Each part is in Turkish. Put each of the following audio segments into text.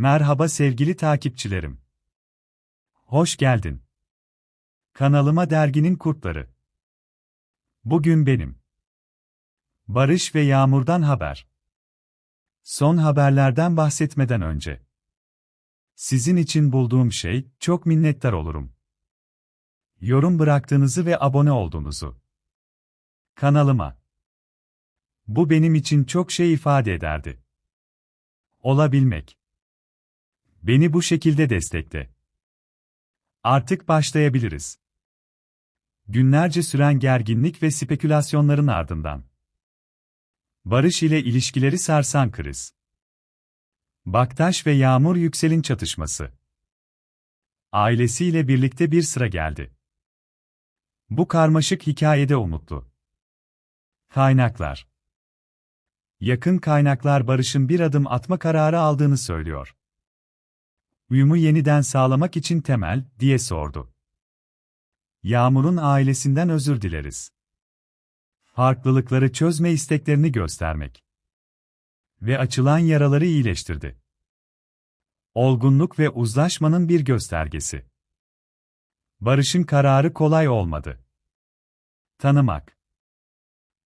Merhaba sevgili takipçilerim. Hoş geldin. Kanalıma Derginin Kurtları. Bugün benim. Barış ve Yağmur'dan haber. Son haberlerden bahsetmeden önce. Sizin için bulduğum şey, çok minnettar olurum. Yorum bıraktığınızı ve abone olduğunuzu. Kanalıma. Bu benim için çok şey ifade ederdi. Olabilmek. Beni bu şekilde destekle. Artık başlayabiliriz. Günlerce süren gerginlik ve spekülasyonların ardından. Barış ile ilişkileri sarsan kriz. Baktaş ve Yağmur Yüksel'in çatışması. Ailesiyle birlikte bir sıra geldi. Bu karmaşık hikayede umutlu. Kaynaklar Yakın kaynaklar Barış'ın bir adım atma kararı aldığını söylüyor. Uyumu yeniden sağlamak için temel, diye sordu. Yağmur'un ailesinden özür dileriz. Farklılıkları çözme isteklerini göstermek. Ve açılan yaraları iyileştirdi. Olgunluk ve uzlaşmanın bir göstergesi. Barış'ın kararı kolay olmadı. Tanımak.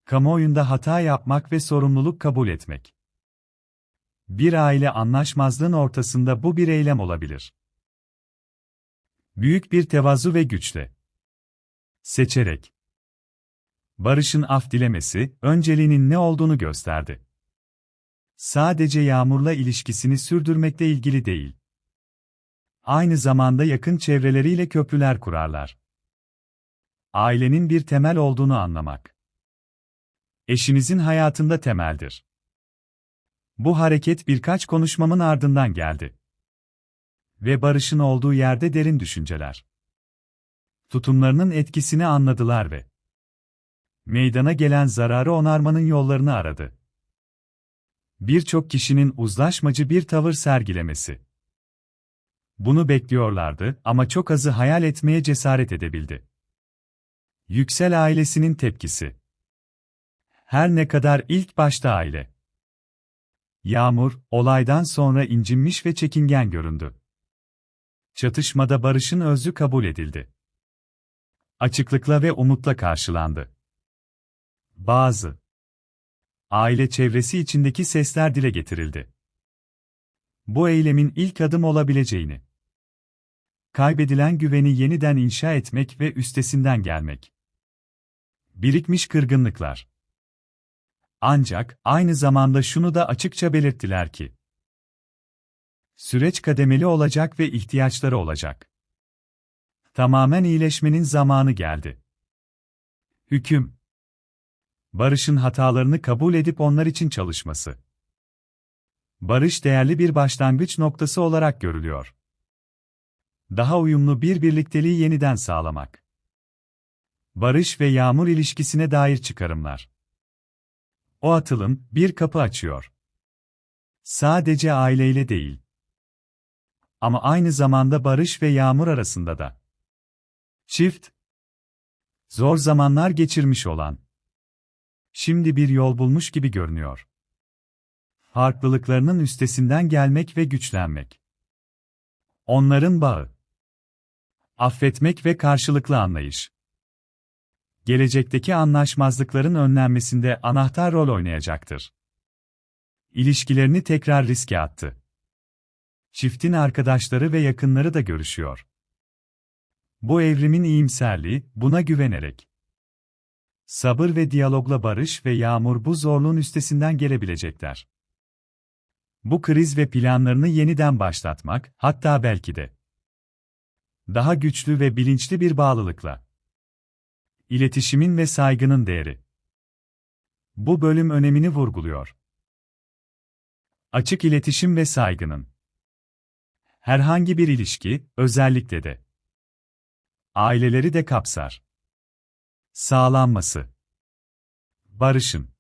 Kamuoyunda hata yapmak ve sorumluluk kabul etmek. Bir aile anlaşmazlığın ortasında bu bir eylem olabilir. Büyük bir tevazu ve güçle. Seçerek. Barış'ın af dilemesi, önceliğinin ne olduğunu gösterdi. Sadece Yağmur'la ilişkisini sürdürmekle ilgili değil. Aynı zamanda yakın çevreleriyle köprüler kurarlar. Ailenin bir temel olduğunu anlamak. Eşinizin hayatında temeldir. Bu hareket birkaç konuşmamın ardından geldi. Ve Barış'ın olduğu yerde derin düşünceler. Tutumlarının etkisini anladılar ve meydana gelen zararı onarmanın yollarını aradı. Birçok kişinin uzlaşmacı bir tavır sergilemesi. Bunu bekliyorlardı ama çok azı hayal etmeye cesaret edebildi. Yüksel ailesinin tepkisi. Her ne kadar ilk başta aile. Yağmur, olaydan sonra incinmiş ve çekingen göründü. Çatışmada Barış'ın özlü kabul edildi. Açıklıkla ve umutla karşılandı. Bazı aile çevresi içindeki sesler dile getirildi. Bu eylemin ilk adım olabileceğini, kaybedilen güveni yeniden inşa etmek ve üstesinden gelmek. Birikmiş kırgınlıklar. Ancak aynı zamanda şunu da açıkça belirttiler ki süreç kademeli olacak ve ihtiyaçları olacak. Tamamen iyileşmenin zamanı geldi. Hüküm Barış'ın hatalarını kabul edip onlar için çalışması. Barış değerli bir başlangıç noktası olarak görülüyor. Daha uyumlu bir birlikteliği yeniden sağlamak. Barış ve Yağmur ilişkisine dair çıkarımlar. O atılım bir kapı açıyor. Sadece aileyle değil. Ama aynı zamanda Barış ve Yağmur arasında da. Çift. Zor zamanlar geçirmiş olan. Şimdi bir yol bulmuş gibi görünüyor. Farklılıklarının üstesinden gelmek ve güçlenmek. Onların bağı. Affetmek ve karşılıklı anlayış gelecekteki anlaşmazlıkların önlenmesinde anahtar rol oynayacaktır. İlişkilerini tekrar riske attı. Çiftin arkadaşları ve yakınları da görüşüyor. Bu evrimin iyimserliği, buna güvenerek. Sabır ve diyalogla barış ve yağmur bu zorluğun üstesinden gelebilecekler. Bu kriz ve planlarını yeniden başlatmak, hatta belki de daha güçlü ve bilinçli bir bağlılıkla İletişimin ve saygının değeri. Bu bölüm önemini vurguluyor. Açık iletişim ve saygının. Herhangi bir ilişki, özellikle de aileleri de kapsar. Sağlanması. Barışın.